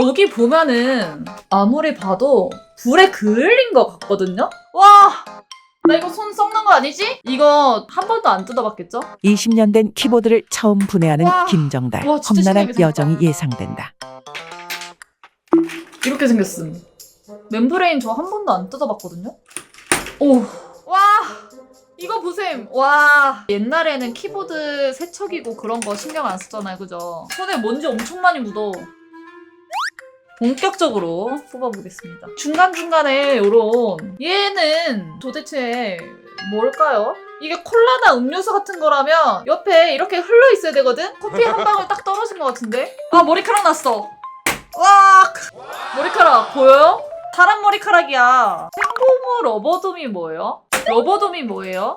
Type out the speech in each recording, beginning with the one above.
여기 보면은 아무리 봐도 불에 그을린 것 같거든요? 와! 나 이거 손 썩는 거 아니지? 이거 한 번도 안 뜯어봤겠죠? 20년 된 키보드를 처음 분해하는 와. 김정달. 와, 진짜 험난한 신기하게 여정이. 예상된다. 이렇게 생겼음. 멤브레인 저 한 번도 안 뜯어봤거든요? 오! 와! 이거 보셈! 와! 옛날에는 키보드 세척이고 그런 거 신경 안 썼잖아요, 그죠? 손에 먼지 엄청 많이 묻어. 본격적으로 뽑아보겠습니다. 중간중간에 요런 얘는 도대체 뭘까요? 이게 콜라나 음료수 같은 거라면 옆에 이렇게 흘러 있어야 되거든? 커피 한 방울 딱 떨어진 것 같은데? 아 머리카락 났어! 와! 머리카락 보여요? 사람 머리카락이야. 생고무 러버돔이 뭐예요? 러버돔이 뭐예요?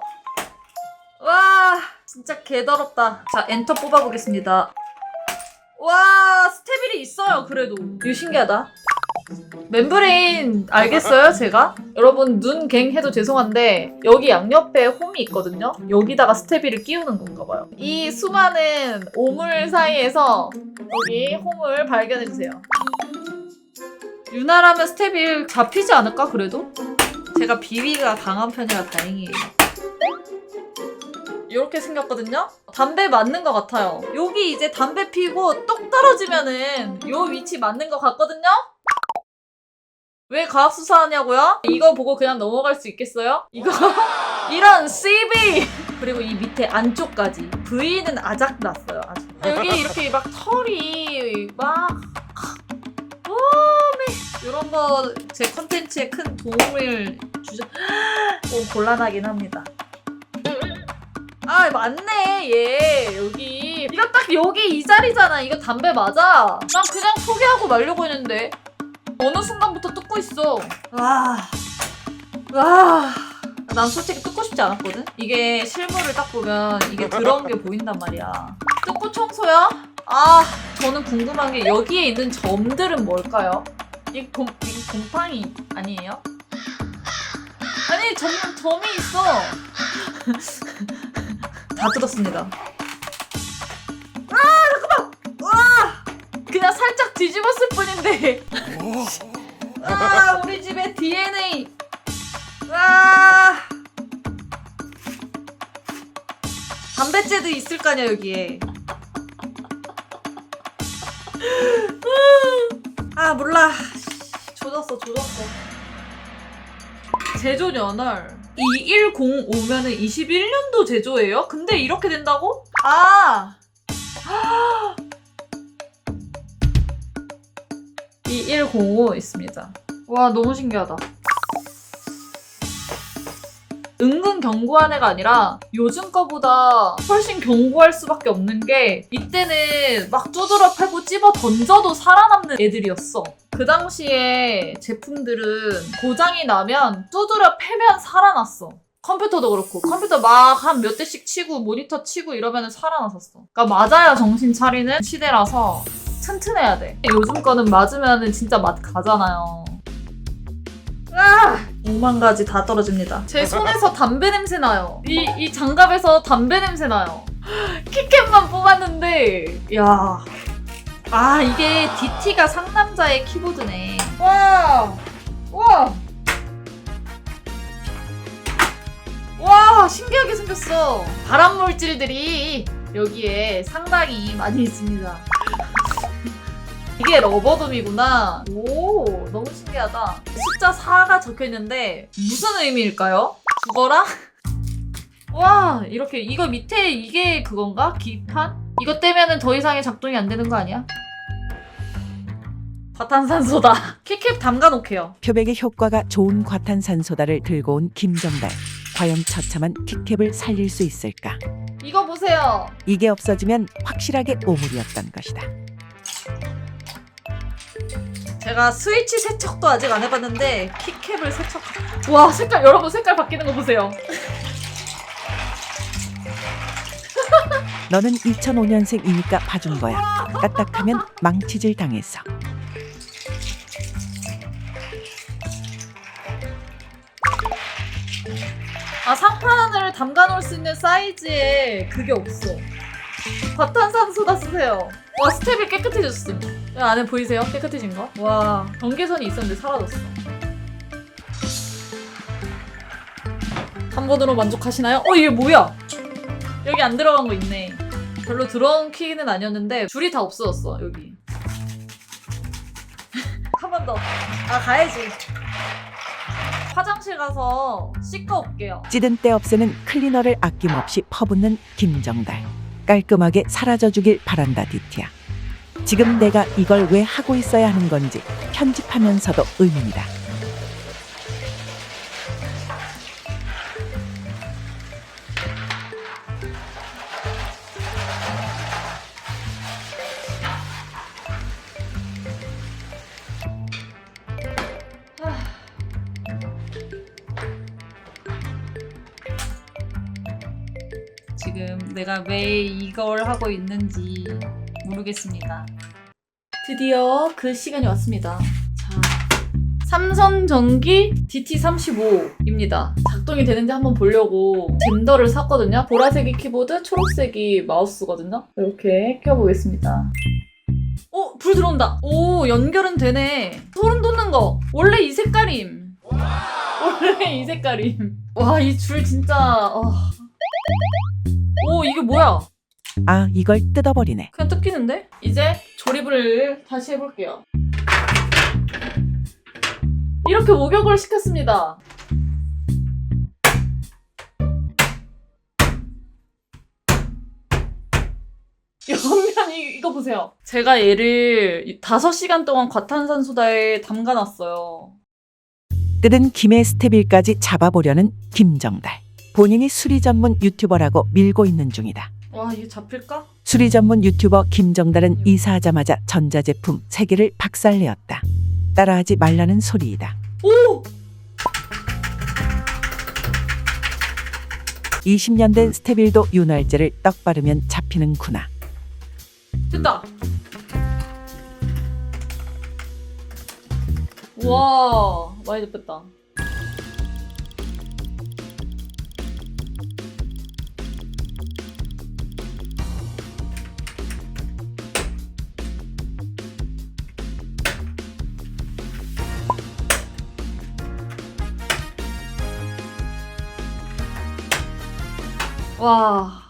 와 진짜 개더럽다. 자 엔터 뽑아보겠습니다. 와 스테빌이 있어요 그래도. 이거 신기하다. 멤브레인 알겠어요 제가? 여러분 눈갱 해도 죄송한데 여기 양옆에 홈이 있거든요. 여기다가 스테빌을 끼우는 건가 봐요. 이 수많은 오물 사이에서 여기 홈을 발견해 주세요. 유나라면 스테빌 잡히지 않을까 그래도? 제가 비위가 강한 편이라 다행이에요. 이렇게 생겼거든요? 담배 맞는 것 같아요. 여기 이제 담배 피고 똑 떨어지면은 요 위치 맞는 것 같거든요? 왜 과학 수사하냐고요? 이거 보고 그냥 넘어갈 수 있겠어요? 이거 이런 CB 그리고 이 밑에 안쪽까지 V는 아작 났어요. 아직. 여기 이렇게 막 털이 막 이런 거 제 컨텐츠에 큰 도움을 주죠. 좀 곤란하긴 합니다. 아 맞네. 얘 여기. 이거 딱 여기 이 자리잖아. 이거 담배 맞아? 난 그냥 포기하고 말려고 했는데. 어느 순간부터 뜯고 있어. 와와난 솔직히 뜯고 싶지 않았거든. 이게 실물을 딱 보면 이게 들어온 게 보인단 말이야. 뜯고 청소야? 아 저는 궁금한 게 여기에 있는 점들은 뭘까요? 이 곰, 이 곰팡이 아니에요? 아니 점, 점이 있어 다 뜯었습니다. 아 잠깐만! 와! 그냥 살짝 뒤집었을 뿐인데. 아 우리 집에 DNA 와 담배째도 있을 거 아니야 여기에. 아 몰라. 조졌어 조졌어. 제조 연 월 2105면은 21년도 제조예요? 근데 이렇게 된다고? 아 2105 있습니다 와 너무 신기하다 은근 견고한 애가 아니라 요즘 거보다 훨씬 견고할 수밖에 없는 게 이때는 막 두드러 패고 찝어 던져도 살아남는 애들이었어. 그 당시에 제품들은 고장이 나면 두드려 패면 살아났어. 컴퓨터도 그렇고 컴퓨터 막 한 몇 대씩 치고 모니터 치고 이러면 살아났었어. 그러니까 맞아야 정신 차리는 시대라서 튼튼해야 돼. 요즘 거는 맞으면 진짜 맛 가잖아요. 아! 5만 가지 다 떨어집니다. 제 손에서 담배 냄새 나요. 이, 이 장갑에서 담배 냄새 나요. 키캡만 뽑았는데, 야. 아, 이게 DT가 상남자의 키보드네. 와! 와! 와, 신기하게 생겼어. 발암 물질들이 여기에 상당히 많이 있습니다. 이게 러버돔이구나. 오, 너무 신기하다. 숫자 4가 적혀 있는데 무슨 의미일까요? 죽어라? 와, 이렇게 이거 밑에 이게 그건가? 기판? 이거 떼면은 더 이상의 작동이 안 되는 거 아니야? 과탄산소다. 키캡 담가 놓게요. 표백의 효과가 좋은 과탄산소다를 들고 온 김정달. 과연 처참한 킥캡을 살릴 수 있을까? 이거 보세요. 이게 없어지면 확실하게 오물이었던 것이다. 제가 스위치 세척도 아직 안 해봤는데 키캡을 세척. 와 색깔 여러분 색깔 바뀌는 거 보세요. 너는 2005년생이니까 봐준 거야. 까딱하면 망치질 당했어. 아 상판을 담가 놓을 수 있는 사이즈에 그게 없어. 과탄산소다 쓰세요. 와 스텝이 깨끗해졌음. 안에 보이세요? 깨끗해진 거? 와 경계선이 있었는데 사라졌어. 한 번으로 만족하시나요? 어 이게 뭐야? 여기 안 들어간 거 있네. 별로 들어온 키는 아니었는데 줄이 다 없어졌어 여기. 한 번 더. 아 가야지. 화장실 가서 씻고 올게요. 찌든 때 없애는 클리너를 아낌없이 퍼붓는 김정달. 깔끔하게 사라져주길 바란다 디티야. 지금 내가 이걸 왜 하고 있어야 하는 건지 편집하면서도 의문이다. 지금 내가 왜 이걸 하고 있는지 모르겠습니다. 드디어 그 시간이 왔습니다. 자, 삼성 전기 DT35입니다. 작동이 되는지 한번 보려고 젠더를 샀거든요. 보라색이 키보드, 초록색이 마우스거든요. 이렇게 켜보겠습니다. 오, 불 들어온다. 오, 연결은 되네. 소름 돋는 거. 원래 이 색깔임. 원래 이 색깔임. 와, 이 줄 진짜. 어. 오, 이게 뭐야? 아 이걸 뜯어버리네. 그냥 뜯기는데? 이제 조립을 다시 해볼게요. 이렇게 목욕을 시켰습니다. 옆면 이, 이거 보세요. 제가 얘를 5시간 동안 과탄산소다에 담가놨어요. 뜯은 김의 스테빌까지 잡아보려는 김정달. 본인이 수리 전문 유튜버라고 밀고 있는 중이다. 와, 이게 잡힐까? 수리 전문 유튜버 김정달은 이사하자마자 전자제품 3개를 박살내었다. 따라하지 말라는 소리이다. 오! 20년 된 스테빌도 윤활제를 떡 바르면 잡히는구나. 됐다. 와 많이 잡혔다. 와.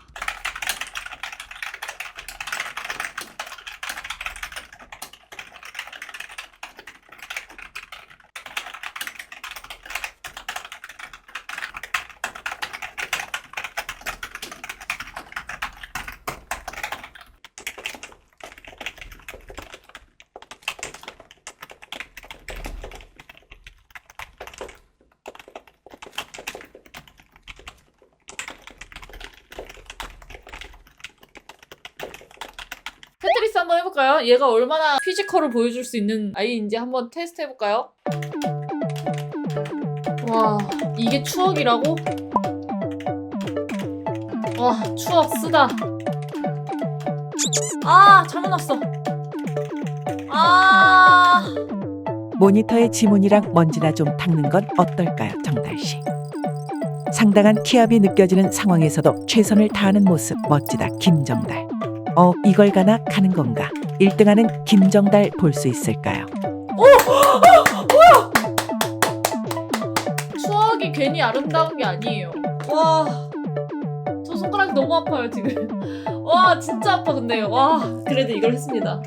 한번 해볼까요? 얘가 얼마나 피지컬을 보여줄 수 있는 아이인지 한번 테스트 해볼까요? 와, 이게 추억이라고? 와, 추억 쓰다. 아, 잘못 났어. 아, 모니터에 지문이랑 먼지나 좀 닦는 건 어떨까요, 정달 씨? 상당한 키압이 느껴지는 상황에서도 최선을 다하는 모습 멋지다, 김정달. 어, 이걸 가나 가는 건가? 1등하는 김정달 볼 수 있을까요? 추억이 괜히 아름다운 게 아니에요. 와, 저 손가락이 너무 아파요, 지금. 와, 진짜 아파, 근데. 와, 그래도 이걸 했습니다.